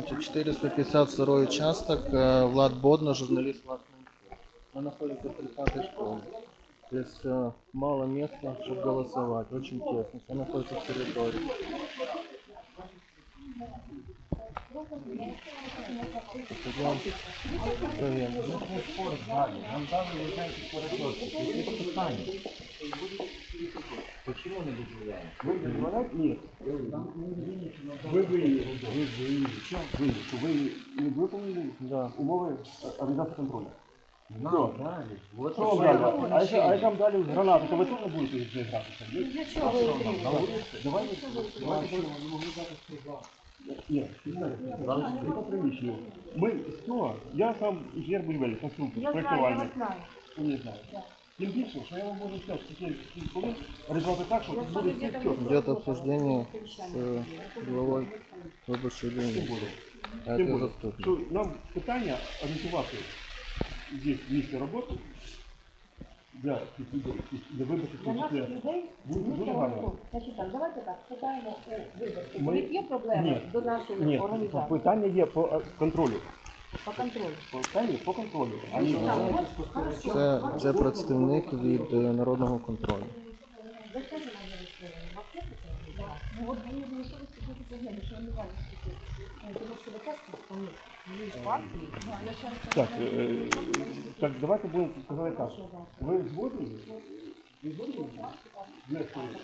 Значит, 450 сырой участок, э, Влад Бодна, журналист Влад Мы находимся в Трихатой школе. Здесь э, мало места, чтобы голосовать, очень тесно. Все находится в территории. Нам Почему не дозволяють? Ви дозволяєте? Ні. Ви виїли. Ви виїли. Чому виїли? Що ви не виконали Да. умови організації контролю? Нам дали. Вот Що вам дали? А якщо- А якщо вам дали гранату, то ви теж не будете вже гратися? Ні? Давайте, давайте, ні, не по приміщенню. Ми, хто? Я сам інженер конструктор, Я знаю, я проєктувальник. знаю. Не знаєте. Тим більше, що я вам можу сказати, що ці ці коли реалізувати так, що Я тут сам буде всі где-то чітко. Идет обсуждение с э, главой выборчей линии. А Тим это більше, заступник. що нам питання орієнтувати здесь місце роботи для цих людей, для виборчих Для наших числі. людей Дуже- місто дуже гарно. Ростов. Значить так, давайте так, питаємо у виборців. Ми- У них є проблеми Ні. до нашої Ні, організації питання є по е, контролю. по контролю? По контролю. Так, от, хорошо. Це представник від е, народного контролю. Ну що що що це. Що Так, е, е, так, давайте будемо сказати так. Ви згодні? Ви згодні? Внести? Пане,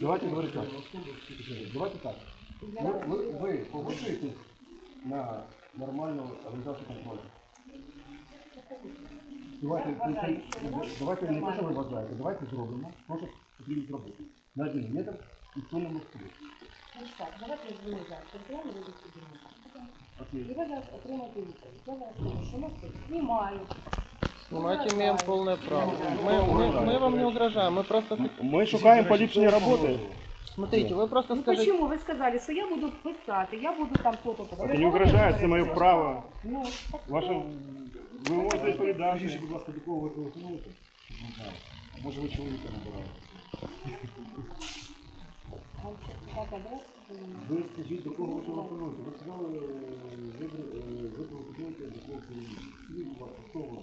Давайте говорити так. Давайте так. Ви, ви, ви погоджуєтесь на нормальну організацію контролю? Давайте, давайте не те, що ви вважаєте, давайте зробимо, що потрібно зробити. На один метр і цьому столі. Так, давайте територіальну виборчу дільницю. І Окей. ви зараз отримаєте відповідь. Я зараз скажу, що нас тут знімають. Снимать имеем полное право. Мы, мы, мы вам не угрожаем, мы просто... хот- Ми шукаємо поліпшення роботи. Смотрите, вы просто Ну скажите... почему? Ви сказали, що я буду писати, я буду там то-то. Це не угрожає, це моє право. Ну, так Ваше ви можете відповідати. Скажіть, будь ласка, до кого ви телефонуєте? Не знаю. Може ви чоловіка набирали? ви скажіть, до кого ви телефонуєте? Ви сказали, е, ви телефонуєте до керівника. Скажіть, будь ласка, хто ви?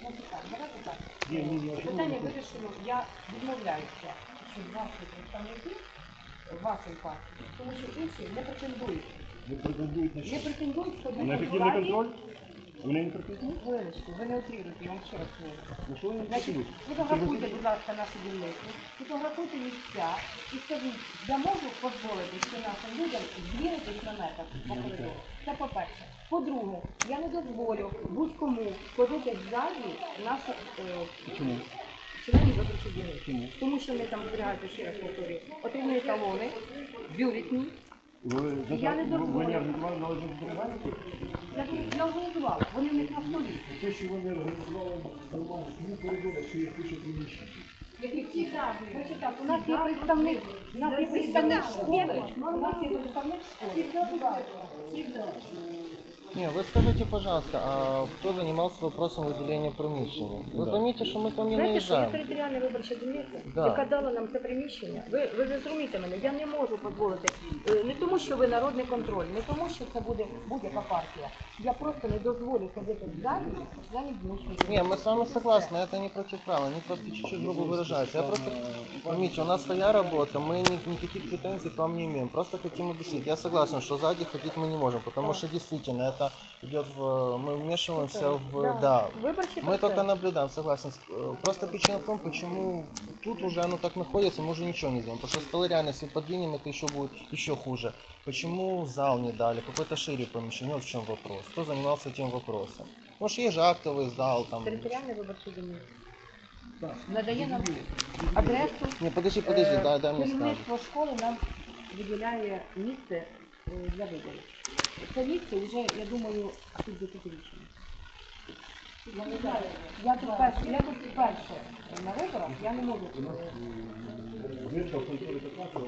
Значить так, давайте так. Ні, ні, ні, а Питання ви- вирішено. Я відмовляюся, що ваші представники вашої партії, тому що інші не претендують. Ви претендуєте на Не що? претендують ходити На в ефективний контроль? Вони не працюють? Хвилиночку, ви не утрируєте, я вам ще раз. На що вони не Значить, фотографуйте, будь ласка, нашу дільницю, фотографуйте місця і скажіть, я можу дозволити ще нашим людям звіритись на метр по коридору? Це по-перше. По-друге, я не дозволю будь-кому ходити ззаді наших е, Чому? членів виборчої дільниці. Тому що ми там збираються, ще раз повторюю, отримують талони, бюлетні. Ви Я не ви- ви дозволю. не організували належне зберігання? Я, я організувала, вони в них на столі. Те, що вони організували нормально свій коридор, якщо є куча приміщень. Значить так, у нас є представник, у нас є представник школи, у нас є представник школи. Не, вы скажите, пожалуйста, а кто занимался вопросом выделения приміщення? Ви Да. поймите, що ми там не Знаєте, що є наїжджаємо. територіальна виборча дільниця, Да. яка дала нам це приміщення. Ви, ви зрозумієте мене, я не можу дозволити. е, Не тому, що ви народний контроль, не тому, що це буде будь-яка партія. Я просто не дозволю ходити в залі членів внутрішньої Не, мы с вами согласны, это не против права, они просто чуть-чуть грубо выражаются. Я просто, поймите, у нас своя работа, мы ни- никаких претензий к вам не имеем, просто хотим объяснить. Я согласен, что сзади ходить мы не можем, потому что действительно это идет в... Мы вмешиваемся в... Да, Виборчий мы процес. только наблюдаем, согласен. Э, Просто причина в том, почему тут уже оно так находится, мы уже ничего не сделаем. Потому что столы реально, если подвинем, это еще будет еще хуже. Почему зал не дали, какой-то шире помещение, вот в чем вопрос. Кто занимался этим вопросом? Может, есть же актовый зал там. Територіальна виборча дільниця. Надає нам адресу. Не, подожди, подожди, Е, дай, дай мне сказать. Керівництво школи нам виділяє місце е, для виборів. Це місце вже, я думаю, тут десятирічне. Я не знаю. Я тут перше, я тут вперше на виборах, я не можу. Гречка в конторі така, що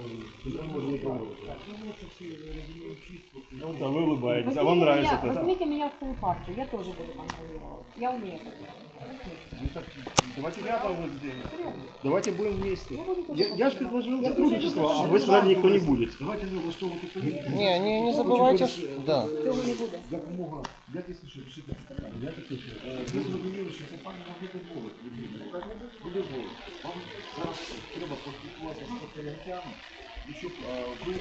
контроль може не проводити. Ну да, вы улыбаетесь, а Возьмите вам меня- нравится это. Возьмите меня в свою партию, я тоже буду контролировать. Я умею это делать. Ну Давайте рядом вот здесь. Давайте будем вместе. Я Я, я же предложил сотрудничество, а вы сказали, никто не будет. Давайте не влаштовувати політику. Не, не, не забывайте, что... Да. Цього не буде. Якомога якісніше рішити це питання. Якісніше. Е, Ви зрозуміли, що це пані могли дозволити. Буде волі. Вам зараз треба поспілкуватися з і щоб е, ви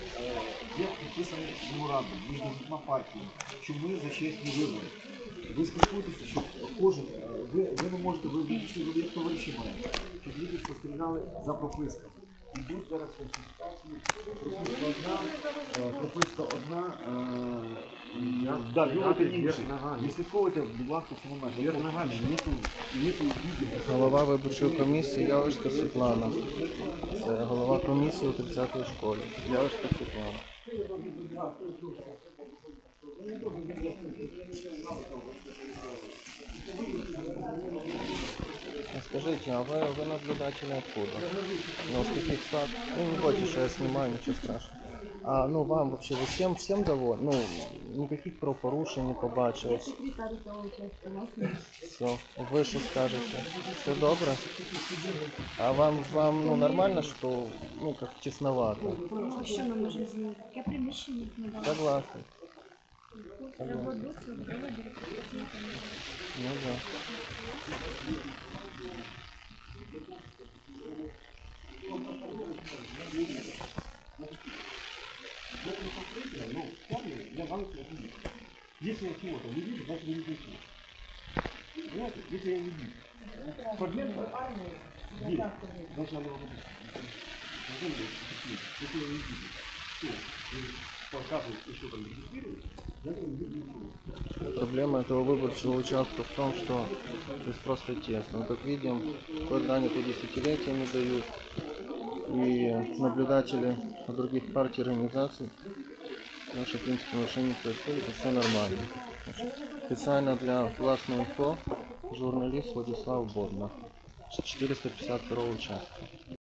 є підписаний меморандум між двома партіями, що ми за чесні вибори. Ви спілкуєтеся, щоб кожен, ви, не можете, ви більше ви як товариші маєте, щоб люди спостерігали за прописками. Йдуть зараз консультації, прописка одна. Не слідковуйте. Голова виборчої комісії Ялишка Світлана. Це голова комісії у 30-ї школі. Ялишка Світлана. А Скажите, а вы, вы наблюдатели откуда? Ну, с каких штат? Ну, не бойтесь, что я снимаю, ничего страшного. А, ну, вам вообще, вы всем, всем довольны? Ну, никаких правопорушень не побачилось. Все, ви що скажете? Все добре? А вам, вам ну, нормально, что ну, как тесновато? Що ми можемо змінити? Таке приміщення надали. Согласен. Треба Согласен. досвід, треба Бюрократичний Ну да. Ну, помню, я вам это объясню. Если я чего-то не вижу, значит не вижу. Понимаете? Если я не вижу. Проблема есть. Надо его выпустить. Назовем это таким. Если я не вижу, то вы показываете, еще там не вижу. Проблема этого выборчего участка в том, что здесь просто тесно. Как видим, здание по десятилетиями дают. И наблюдатели других партий и организаций наши, в принципе, нарушений не происходит, и все нормально. Значит, Специально для властной инфо журналист Владислав Бодна. 452 участка.